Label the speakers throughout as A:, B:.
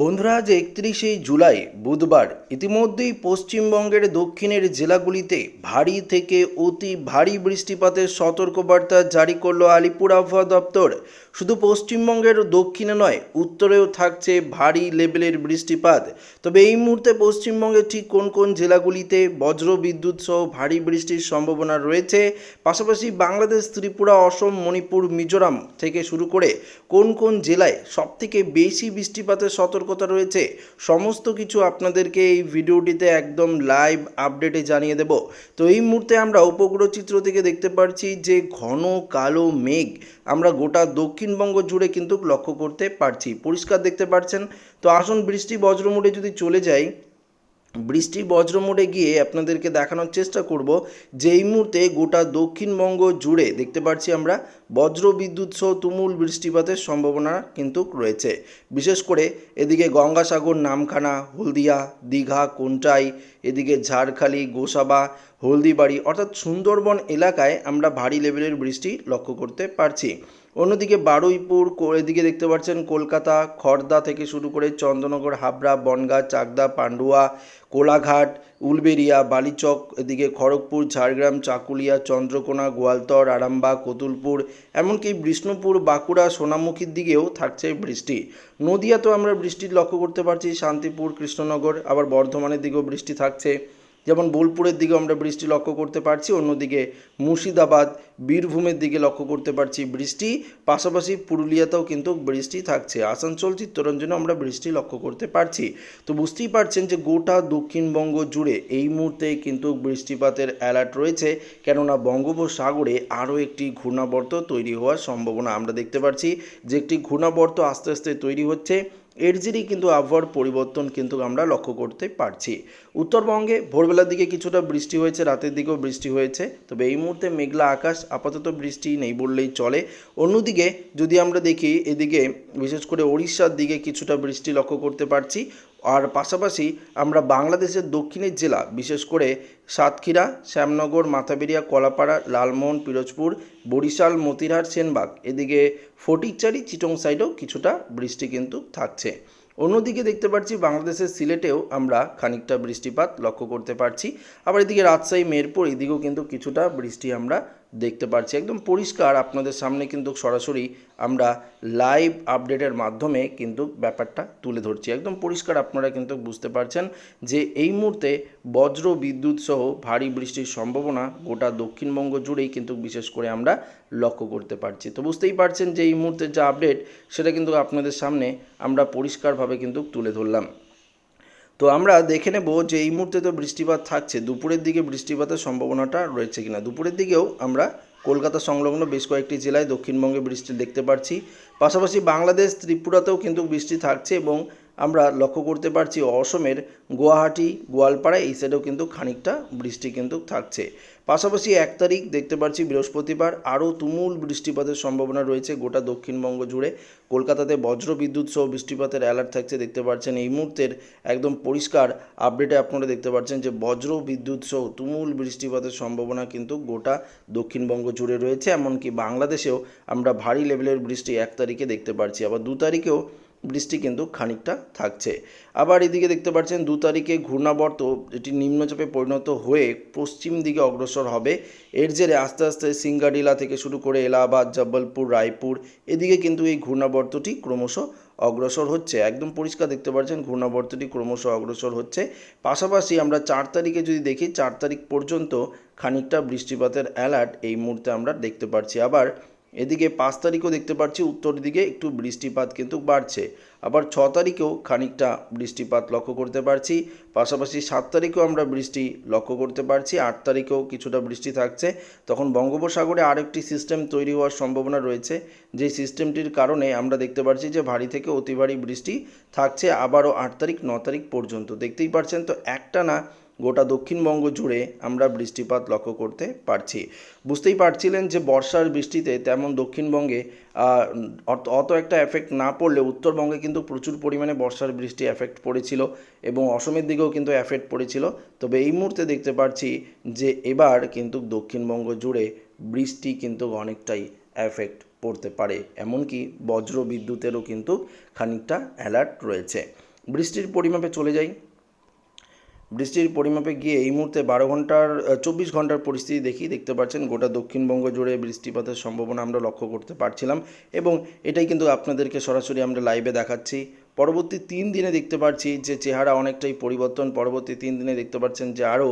A: বন্ধুরা, আজ একত্রিশে জুলাই, বুধবার। ইতিমধ্যেই পশ্চিমবঙ্গের দক্ষিণের জেলাগুলিতে ভারী থেকে অতি ভারী বৃষ্টিপাতের সতর্কবার্তা জারি করল আলিপুর আবহাওয়া দপ্তর। শুধু পশ্চিমবঙ্গের দক্ষিণে নয়, উত্তরেও থাকছে ভারী লেভেলের বৃষ্টিপাত। তবে এই মুহূর্তে পশ্চিমবঙ্গের ঠিক কোন কোন জেলাগুলিতে বজ্র বিদ্যুৎ সহ ভারী বৃষ্টির সম্ভাবনা রয়েছে? পাশাপাশি বাংলাদেশ, ত্রিপুরা, অসম, মণিপুর, মিজোরাম থেকে শুরু করে কোন কোন জেলায় সবথেকে বেশি বৃষ্টিপাতের সতর্কতা রয়েছে। সমস্ত কিছু আপনাদেরকে এই ভিডিওটিতে একদম লাইভ আপডেটে জানিয়ে দেব। তো এই মুহূর্তে আমরা উপগ্রহ চিত্র থেকে দেখতে পাচ্ছি যে ঘন কালো মেঘ আমরা গোটা দক্ষিণবঙ্গ জুড়ে কিন্তু লক্ষ্য করতে পারছি। পরিষ্কার দেখতে পাচ্ছেন তো আসুন বৃষ্টি বজ্রমুড়ে যদি চলে যাই, বৃষ্টি বজ্র মোডে গিয়ে আপনাদেরকে দেখানোর চেষ্টা করব যে এই মুহূর্তে গোটা দক্ষিণবঙ্গ জুড়ে দেখতে পাচ্ছি আমরা বজ্র বিদ্যুৎ সহ তুমুল বৃষ্টিপাতের সম্ভাবনা কিন্তু রয়েছে। বিশেষ করে এদিকে গঙ্গাসাগর, নামখানা, হলদিয়া, দীঘা, কোনটাই, এদিকে ঝাড়খালি, গোসাবা, হলদিবাড়ি অর্থাৎ সুন্দরবন এলাকায় আমরা ভারী লেভেলের বৃষ্টি লক্ষ্য করতে পারছি। অন্যদিকে বারুইপুর এদিকে দেখতে পাচ্ছেন কলকাতা খড়দা থেকে শুরু করে চন্দ্রনগর, হাবড়া, বনগাঁ, চাকদা, পান্ডুয়া, কোলাঘাট উলবেরিয়া, বালিচক, এদিকে খড়গপুর, ঝাড়গ্রাম, চাকুলিয়া, চন্দ্রকোনা, গোয়ালতর আরামবাগ কতুলপুর, এমনকি বিষ্ণুপুর, বাঁকুড়া, সোনামুখীর দিকেও থাকছে বৃষ্টি। নদিয়াতেও আমরা বৃষ্টির লক্ষ্য করতে পারছি, শান্তিপুর, কৃষ্ণনগর, আবার বর্ধমানের দিকেও বৃষ্টি থাকছে। যেমন বোলপুরের দিকে আমরা বৃষ্টি লক্ষ্য করতে পারছি, অন্যদিকে মুর্শিদাবাদ বীরভূমের দিকে লক্ষ্য করতে পারছি বৃষ্টি, পাশাপাশি পুরুলিয়াতেও কিন্তু বৃষ্টি থাকছে। আসানসোল, চিত্তরঞ্জনে আমরা বৃষ্টি লক্ষ্য করতে পারছি। তো বুঝতেই পারছেন যে গোটা দক্ষিণবঙ্গ জুড়ে এই মুহূর্তে কিন্তু বৃষ্টিপাতের অ্যালার্ট রয়েছে। কেননা বঙ্গোপসাগরে আরও একটি ঘূর্ণাবর্ত তৈরি হওয়ার সম্ভাবনা আমরা দেখতে পাচ্ছি যে একটি ঘূর্ণাবর্ত আস্তে আস্তে তৈরি হচ্ছে, এর জেরেই কিন্তু আবহাওয়ার পরিবর্তন কিন্তু আমরা লক্ষ্য করতে পারছি। উত্তরবঙ্গে ভোরবেলার দিকে কিছুটা বৃষ্টি হয়েছে, রাতের দিকেও বৃষ্টি হয়েছে। তবে এই মুহূর্তে মেঘলা আকাশ আপাতত বৃষ্টি নেই বললেই চলে। অন্যদিকে যদি আমরা দেখি, এদিকে বিশেষ করে ওড়িশার দিকে কিছুটা বৃষ্টি লক্ষ্য করতে পারছি। আর পাশাপাশি আমরা বাংলাদেশের দক্ষিণের জেলা, বিশেষ করে সাতক্ষীরা, শ্যামনগর, মাথাবেরিয়া, কলাপাড়া, লালমোহন, পিরোজপুর, বরিশাল, মতিরহাট, সেনবাগ, এদিকে ফটিকচারি, চিটং সাইডেও কিছুটা বৃষ্টি কিন্তু থাকছে। অন্যদিকে দেখতে পাচ্ছি, বাংলাদেশের সিলেটেও আমরা খানিকটা বৃষ্টিপাত লক্ষ্য করতে পারছি। আবার এদিকে রাজশাহী, মেরপুর, এদিকেও কিন্তু কিছুটা বৃষ্টি আমরা দেখতে পাচ্ছি একদম পরিষ্কার আপনাদের সামনে কিন্তু সরাসরি আমরা লাইভ আপডেটের মাধ্যমে কিন্তু ব্যাপারটা তুলে ধরছি। একদম পরিষ্কার আপনারা কিন্তু বুঝতে পারছেন যে এই মুহূর্তে বজ্র বিদ্যুৎ সহ ভারী বৃষ্টির সম্ভাবনা গোটা দক্ষিণবঙ্গ জুড়েই কিন্তু বিশেষ করে আমরা লক্ষ্য করতে পারছি। তো বুঝতেই পারছেন যে এই মুহূর্তে যা আপডেট সেটা কিন্তু আপনাদের সামনে আমরা পরিষ্কারভাবে কিন্তু তুলে ধরলাম। তো আমরা দেখে নেব যে এই মুহূর্তে তো বৃষ্টিপাত থাকছে। দুপুরের দিকে বৃষ্টিপাতের সম্ভাবনাটা রয়েছে কিনা। দুপুরের দিকেও আমরা কলকাতা সংলগ্ন বেশ কয়েকটি জেলায় দক্ষিণবঙ্গে বৃষ্টি দেখতে পাচ্ছি পাশাপাশি বাংলাদেশ, ত্রিপুরাতেও কিন্তু বৃষ্টি থাকছে এবং আমরা লক্ষ্য করতে পারছি অসমের গুয়াহাটি গোয়ালপাড়া এই সাইডেও কিন্তু খানিকটা বৃষ্টি কিন্তু থাকছে। পাশাপাশি এক তারিখ দেখতে পাচ্ছি বৃহস্পতিবার আরও তুমুল বৃষ্টিপাতের সম্ভাবনা রয়েছে গোটা দক্ষিণবঙ্গ জুড়ে। কলকাতাতে বজ্র বিদ্যুৎ সহ বৃষ্টিপাতের অ্যালার্ট থাকছে দেখতে পাচ্ছেন। এই মুহূর্তের একদম পরিষ্কার আপডেটে আপনারা দেখতে পাচ্ছেন যে বজ্র বিদ্যুৎ সহ তুমুল বৃষ্টিপাতের সম্ভাবনা কিন্তু গোটা দক্ষিণবঙ্গ জুড়ে রয়েছে। এমনকি বাংলাদেশেও আমরা ভারী লেভেলের বৃষ্টি এক তারিখে দেখতে পাচ্ছি আবার দু তারিখেও বৃষ্টি কিন্তু খানিকটা থাকছে। আবার এদিকে দেখতে পাচ্ছেন দু তারিখে ঘূর্ণাবর্ত এটি নিম্নচাপে পরিণত হয়ে পশ্চিম দিকে অগ্রসর হবে। এর জেরে আস্তে আস্তে সিঙ্গাডিলা থেকে শুরু করে এলাহাবাদ জব্বলপুর রায়পুর এদিকে কিন্তু এই ঘূর্ণাবর্তটি ক্রমশ অগ্রসর হচ্ছে। একদম পরিষ্কার দেখতে পাচ্ছেন ঘূর্ণাবর্তটি ক্রমশ অগ্রসর হচ্ছে। পাশাপাশি আমরা চার তারিখে যদি দেখি, চার তারিখ পর্যন্ত খানিকটা বৃষ্টিপাতের অ্যালার্ট এই মুহূর্তে আমরা দেখতে পাচ্ছি। আবার এদিকে পাঁচ তারিখও দেখতে পাচ্ছি উত্তর দিকে একটু বৃষ্টিপাত কিন্তু বাড়ছে। আবার ছ তারিখেও খানিকটা বৃষ্টিপাত লক্ষ্য করতে পারছি। পাশাপাশি সাত তারিখেও আমরা বৃষ্টি লক্ষ্য করতে পারছি। আট তারিখেও কিছুটা বৃষ্টি থাকছে। তখন বঙ্গোপসাগরে আরেকটি সিস্টেম তৈরি হওয়ার সম্ভাবনা রয়েছে। যে সিস্টেমটির কারণে আমরা দেখতে পাচ্ছি যে ভারী থেকে অতি ভারী বৃষ্টি থাকছে। আবারও আট তারিখ, ন তারিখ পর্যন্ত। দেখতেই পাচ্ছেন তো একটা না গোটা দক্ষিণবঙ্গ জুড়ে আমরা বৃষ্টিপাত লক্ষ্য করতে পারছি। বুঝতেই পারছিলেন যে বর্ষার বৃষ্টিতে তেমন দক্ষিণবঙ্গে অত- একটা এফেক্ট না পড়লে উত্তরবঙ্গে কিন্তু প্রচুর পরিমাণে বর্ষার বৃষ্টি এফেক্ট পড়েছিল এবং অসমের দিকেও কিন্তু এফেক্ট পড়েছিল। তবে এই মুহূর্তে দেখতে পাচ্ছি যে এবার কিন্তু দক্ষিণবঙ্গ জুড়ে বৃষ্টি কিন্তু অনেকটাই এফেক্ট পড়তে পারে, এমনকি বজ্র বিদ্যুতেরও কিন্তু খানিকটা অ্যালার্ট রয়েছে। বৃষ্টির পরিমাপে চলে যাই। বৃষ্টির পরিমাপে গিয়ে এই মুহূর্তে বারো ঘণ্টার চব্বিশ ঘণ্টার পরিস্থিতি দেখি দেখতে পাচ্ছেন। গোটা দক্ষিণবঙ্গ জুড়ে বৃষ্টিপাতের সম্ভাবনা আমরা লক্ষ্য করতে পারছিলাম এবং এটাই কিন্তু আপনাদেরকে সরাসরি আমরা লাইভে দেখাচ্ছি। পরবর্তী তিন দিনে দেখতে পাচ্ছি যে চেহারা অনেকটাই পরিবর্তন। পরবর্তী তিন দিনে দেখতে পাচ্ছেন যে আরও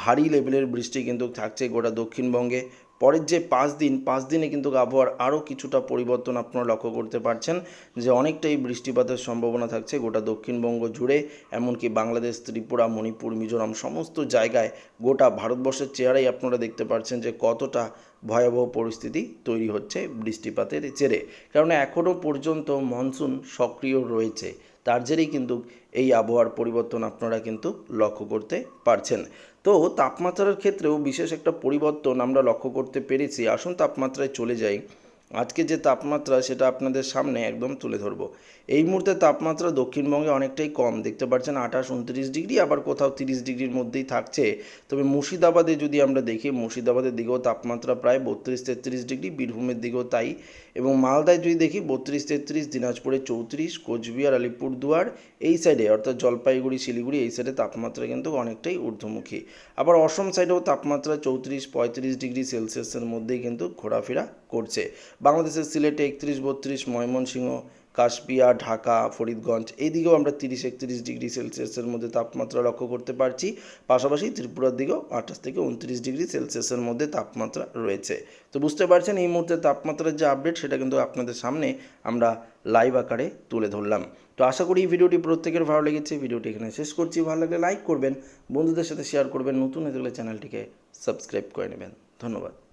A: ভারী লেভেলের বৃষ্টি কিন্তু থাকছে গোটা দক্ষিণবঙ্গে। পরের যে পাঁচ দিন, পাঁচ দিনে কিন্তু আবহাওয়ার আরও কিছুটা পরিবর্তন আপনারা লক্ষ্য করতে পারছেন, যে অনেকটাই বৃষ্টিপাতের সম্ভাবনা থাকছে গোটা দক্ষিণবঙ্গ জুড়ে, এমনকি বাংলাদেশ, ত্রিপুরা, মণিপুর, মিজোরাম, সমস্ত জায়গায় গোটা ভারতবর্ষের চেহারাই আপনারা দেখতে পাচ্ছেন যে কতটা ভয়াবহ পরিস্থিতি তৈরি হচ্ছে বৃষ্টিপাতের জেরে। কারণ এখনও পর্যন্ত মনসুন সক্রিয় রয়েছে। তার জেরেই কিন্তু এই আবহাওয়ার পরিবর্তন আপনারা কিন্তু লক্ষ্য করতে পারছেন। তো তাপমাত্রার ক্ষেত্রেও বিশেষ একটা পরিবর্তন আমরা লক্ষ্য করতে পেরেছি। আসুন তাপমাত্রায় চলে যাই। আজকে যে তাপমাত্রা সেটা আপনাদের সামনে একদম তুলে ধরবো। এই মুহূর্তে তাপমাত্রা দক্ষিণবঙ্গে অনেকটাই কম। দেখতে পাচ্ছেন আঠাশ, উনত্রিশ ডিগ্রি, আবার কোথাও তিরিশ ডিগ্রির মধ্যেই থাকছে। তবে মুর্শিদাবাদে যদি আমরা দেখি, মুর্শিদাবাদের দিকেও তাপমাত্রা প্রায় বত্রিশ, তেত্রিশ ডিগ্রি, বীরভূমের দিকেও তাই। এবং মালদায় যদি দেখি, বত্রিশ, তেত্রিশ, দিনাজপুরে চৌত্রিশ, কোচবিহার, আলিপুরদুয়ার এই সাইডে অর্থাৎ জলপাইগুড়ি, শিলিগুড়ি এই সাইডে তাপমাত্রা কিন্তু অনেকটাই ঊর্ধ্বমুখী। আবার অসম সাইডেও তাপমাত্রা চৌত্রিশ, পঁয়ত্রিশ ডিগ্রি সেলসিয়াসের মধ্যেই কিন্তু ঘোরাফেরা করছে। বাংলাদেশের সিলেটে একত্রিশ, বত্রিশ, ময়মনসিংহ, কাশপিয়া, ঢাকা, ফরিদগঞ্জ, এইদিকেও আমরা তিরিশ, একত্রিশ ডিগ্রি সেলসিয়াসের মধ্যে তাপমাত্রা লক্ষ্য করতে পারছি। পাশাপাশি ত্রিপুরার দিকেও আঠাশ থেকে উনত্রিশ ডিগ্রি সেলসিয়াসের মধ্যে তাপমাত্রা রয়েছে। তো বুঝতে পারছেন, এই মুহূর্তে তাপমাত্রার যে আপডেট, সেটা কিন্তু আপনাদের সামনে আমরা লাইভ আকারে তুলে ধরলাম। তো আশা করি এই ভিডিওটি প্রত্যেকের ভালো লেগেছে। ভিডিওটি এখানে শেষ করছি। ভালো লাগলে লাইক করবেন, বন্ধুদের সাথে শেয়ার করবেন, নতুন হয়ে চ্যানেলটিকে সাবস্ক্রাইব করে নেবেন। ধন্যবাদ।